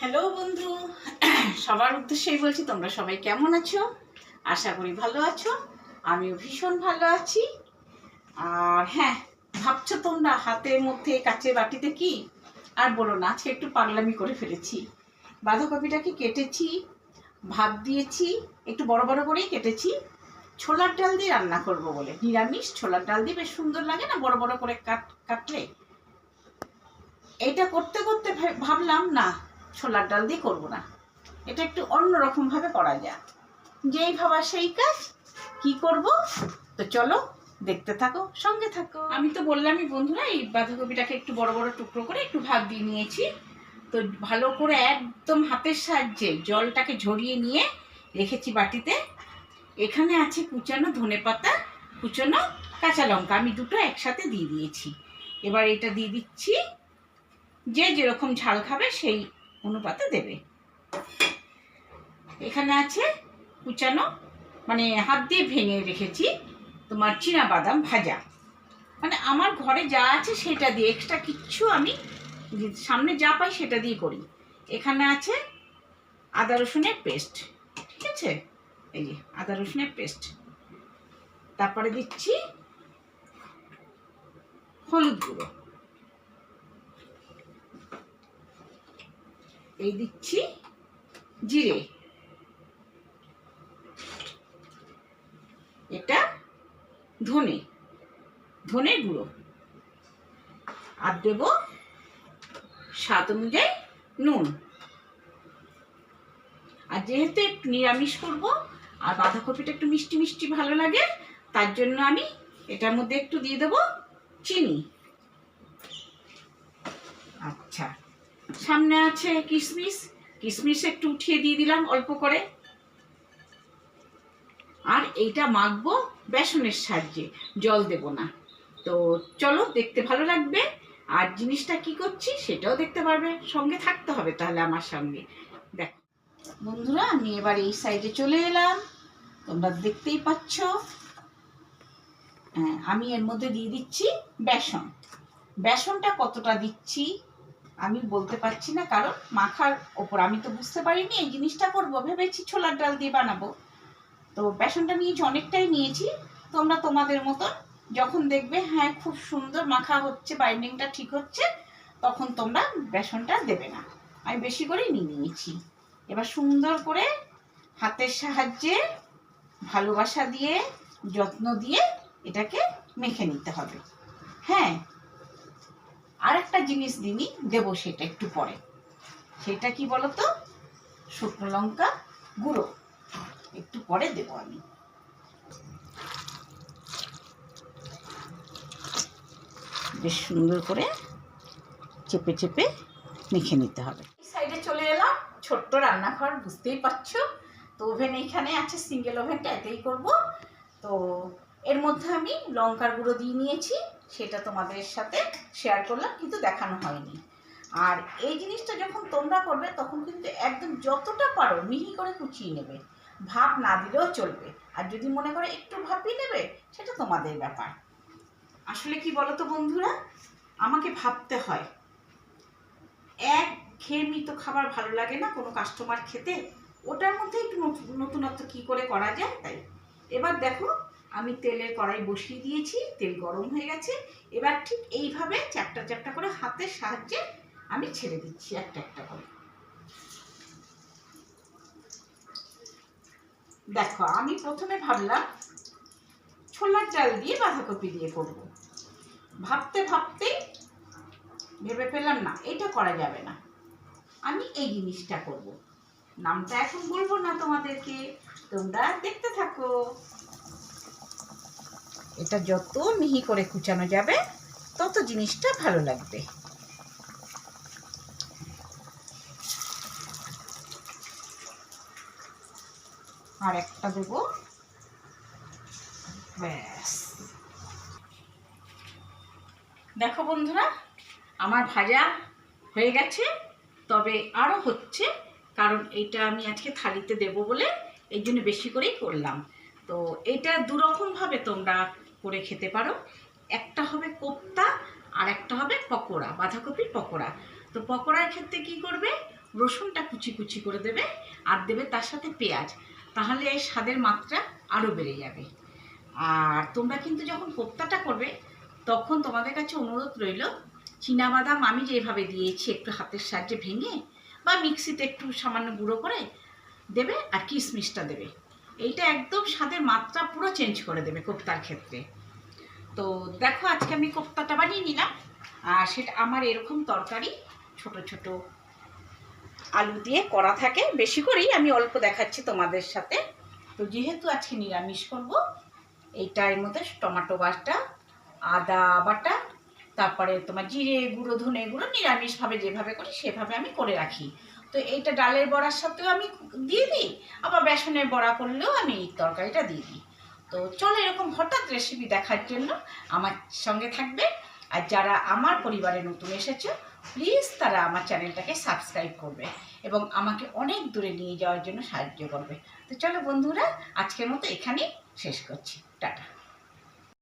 Hello বন্ধু, সবার উদ্দেশ্যেই বলছি, তোমরা সবাই কেমন আছো? আশা করি ভালো আছো, আমিও ভীষণ ভালো আছি। আর হ্যাঁ ভাবছ তোমরা হাতের মধ্যে কাচের বাটিতে কি? আর বলো না, আজকে একটু পাগলামি করে ফেলেছি। বাঁধাকপিটাকে কেটেছি ভাত দিয়েছি, একটু বড় বড় করেই কেটেছি। ছোলার ডাল দিয়ে রান্না করব বলে। নিরামিষ ছোলার ডাল দিয়ে বেশ সুন্দর লাগে না, বড় বড় করে কাট কাটলে? এইটা করতে করতে ভাবলাম, না ছোলার ডাল দিয়ে করব না। এটা একটু অন্যরকম ভাবে করা যায়। যেই ভাবা সেই কাজ, কি করব? তো চলো, দেখতে থাকো, সঙ্গে থাকো। আমি তো বললামই বন্ধুরা, এই বাঁধাকপিটাকে একটু বড় বড় টুকরো করে একটু ভাগ দিয়ে নিয়েছি। তো ভালো করে একদম হাতের সাহায্যে জলটাকে ঝরিয়ে নিয়ে রেখেছি বাটিতে। এখানে আছে কুচানো ধনে পাতা, কুচানো কাঁচা লঙ্কা। আমি দুটো একসাথে দিয়ে দিয়েছি। এবার এটা দিয়ে দিচ্ছি। যে যেরকম ঝাল খাবে সেই অনুপাতে দেবে। এখানে আছে কুচানো মানে হাত দিয়ে ভেঙে রেখেছি তোমার চীনা বাদাম ভাজা। মানে আমার ঘরে যা আছে সেটা দিয়ে এক্সট্রা কিচ্ছু আমি সামনে যা পাই সেটা দিয়ে করি। এখানে আছে আদা রসুনের পেস্ট, ঠিক আছে? এই যে আদা রসুনের পেস্ট। তারপরে দিচ্ছি হলুদ গুঁড়ো। এই দিচ্ছি জিরে। এটা ধনে ধনে গুঁড়ো। আর দেব স্বাদ অনুযায়ী নুন। আর যেহেতু একটু নিরামিষ করব, আর বাঁধাকপিটা একটু মিষ্টি মিষ্টি ভালো লাগে, তার জন্য আমি এটার মধ্যে একটু দিয়ে দেবো চিনি। আচ্ছা। সামনে আছে কিশমিশ কিশমিশ একটু উঠিয়ে দিয়ে দিলাম অল্প করে। আর এইটা মাখবো বেসনের সাহায্যে জল দেব না। তো চলো দেখতে ভালো লাগবে। আর জিনিসটা কি করছি সেটাও দেখতে পারবে। সঙ্গে থাকতে হবে তাহলে আমার সঙ্গে। দেখো। বন্ধুরা আমি এবার এই সাইডে চলে এলাম। তোমরা দেখতেই পাচ্ছ। হ্যাঁ, আমি এর মধ্যে দিয়ে দিচ্ছি বেসন। বেসনটা কতটা দিচ্ছি? আমি বলতে পারছি না কারণ মাখার ওপর। আমি তো বুঝতে পারিনি এই জিনিসটা করব। ভেবেছি ছোলার ডাল দিয়ে বানাবো। তো বেসনটা নিয়েছি, অনেকটাই নিয়েছি। তোমরা তোমাদের মতন যখন দেখবে হ্যাঁ খুব সুন্দর মাখা হচ্ছে বাইন্ডিংটা ঠিক হচ্ছে, তখন তোমরা বেসনটা দেবে না। আমি বেশি করেই নিয়ে নিয়েছি। এবার সুন্দর করে হাতের সাহায্যে ভালোবাসা দিয়ে, যত্ন দিয়ে এটাকে মেখে নিতে হবে। হ্যাঁ আর একটা জিনিস দিনই দেবো সেটা একটু পরে। সেটা কি বলতো? শুকনো লঙ্কা গুঁড়ো। একটু পরে দেবো আমি। বেশ সুন্দর করে চেপে চেপে মেখে নিতে হবে। সাইডে চলে এলাম, ছোট্ট রান্নাঘর, বুঝতেই পারছ? তো ওভেন এইখানে আছে, সিঙ্গেল ওভেনটা এতেই করব। তো এর মধ্যে আমি লঙ্কার গুঁড়ো দিয়ে নিয়েছি। সেটা তোমাদের সাথে শেয়ার করলাম, কিন্তু দেখানো হয়নি। আর এই জিনিসটা যখন তোমরা করবে, তখন কিন্তু একদম যতটা পারো মিহি করে কুচিয়ে নেবে। ভাপ না দিলেও চলবে। আর যদি মনে করে একটু ভাপিয়ে নেবে, সেটা তোমাদের ব্যাপার। আসলে কি বলো তো বন্ধুরা? আমাকে ভাবতে হয়। এক খেয়ে তো খাবার ভালো লাগে না কোনো কাস্টমার খেতে। ওটার মধ্যে একটু নতুন- নতুনত্ব কি করে করা যায় তাই। এবার দেখো আমি তেলের কড়াই বসিয়ে দিয়েছি, তেল গরম হয়ে গেছে। এবার ঠিক এইভাবে চ্যাপটা চ্যাপটা করে হাতের সাহায্যে আমি ছেড়ে দিচ্ছি একটা একটা করে। দেখো, আমি প্রথমে ভাবলাম ছোলার ডাল দিয়ে বাঁধাকপি দিয়ে করব। ভাবতে ভাবতেই ভেবে পেলাম না, এটা করা যাবে না। আমি এই জিনিসটা করব। নামটা এখন বলব না তোমাদেরকে, তোমরা দেখতে থাকো। এটা যত মিহি করে কুচানো যাবে, তত জিনিসটা ভালো লাগবে। আর একটা দেবো। ব্যাস। দেখো বন্ধুরা, আমার ভাজা হয়ে গেছে, তবে আরও হচ্ছে, কারণ এটা আমি আজকে থালিতে দেব বলে এই জন্য বেশি করেই করলাম। তো এটা দুরকমভাবে তোমরা করে খেতে পারো। একটা হবে কোপ্তা আর একটা হবে পকোড়া, বাঁধাকপির পকোড়া। তো পকোড়ার ক্ষেত্রে কি করবে? রসুনটা কুচি কুচি করে দেবে আর দেবে তার সাথে পেঁয়াজ। তাহলে এই স্বাদের মাত্রা আরও বেড়ে যাবে। আর তোমরা কিন্তু যখন কোপ্তাটা করবে, তখন তোমাদের কাছে অনুরোধ রইল বাদাম আমি যেভাবে দিয়েছি একটু হাতের সাহায্যে ভেঙে বা মিক্সিতে একটু সামান্য গুঁড়ো করে দেবে আর কিশমিশটা দেবে। এইটা একদম স্বাদের মাত্রা পুরো চেঞ্জ করে দেবে কোপ্তার ক্ষেত্রে। তো দেখো আজকে আমি কোপ্তাটা বানিয়ে নিলাম। আর সেটা আমার এরকম তরকারি, ছোট ছোট আলু দিয়ে করা থাকে। বেশি করেই আমি অল্প দেখাচ্ছি তোমাদের সাথে। তো যেহেতু আজকে নিরামিষ করব, এইটার মধ্যে টমাটো বাটা, আদা বাটা, তারপরে তোমার জিরে গুঁড়ো, ধনে গুঁড়ো নিরামিষভাবে যেভাবে করি সেভাবে আমি করে রাখি। তো এইটা ডালের বড়ার সাথেও আমি দিয়ে দিই, আবার বেসনের বড়া করলেও আমি এই তরকারিটা দিয়ে দিই। তো চলো এরকম হঠাৎ রেসিপি দেখার জন্য আমার সঙ্গে থাকবে। আর যারা আমার পরিবারে নতুন এসেছ প্লিজ তারা আমার চ্যানেলটাকে সাবস্ক্রাইব করবে এবং আমাকে অনেক দূরে নিয়ে যাওয়ার জন্য সাহায্য করবে। তো চলো বন্ধুরা, আজকের মতো এখানেই শেষ করছি। টাটা।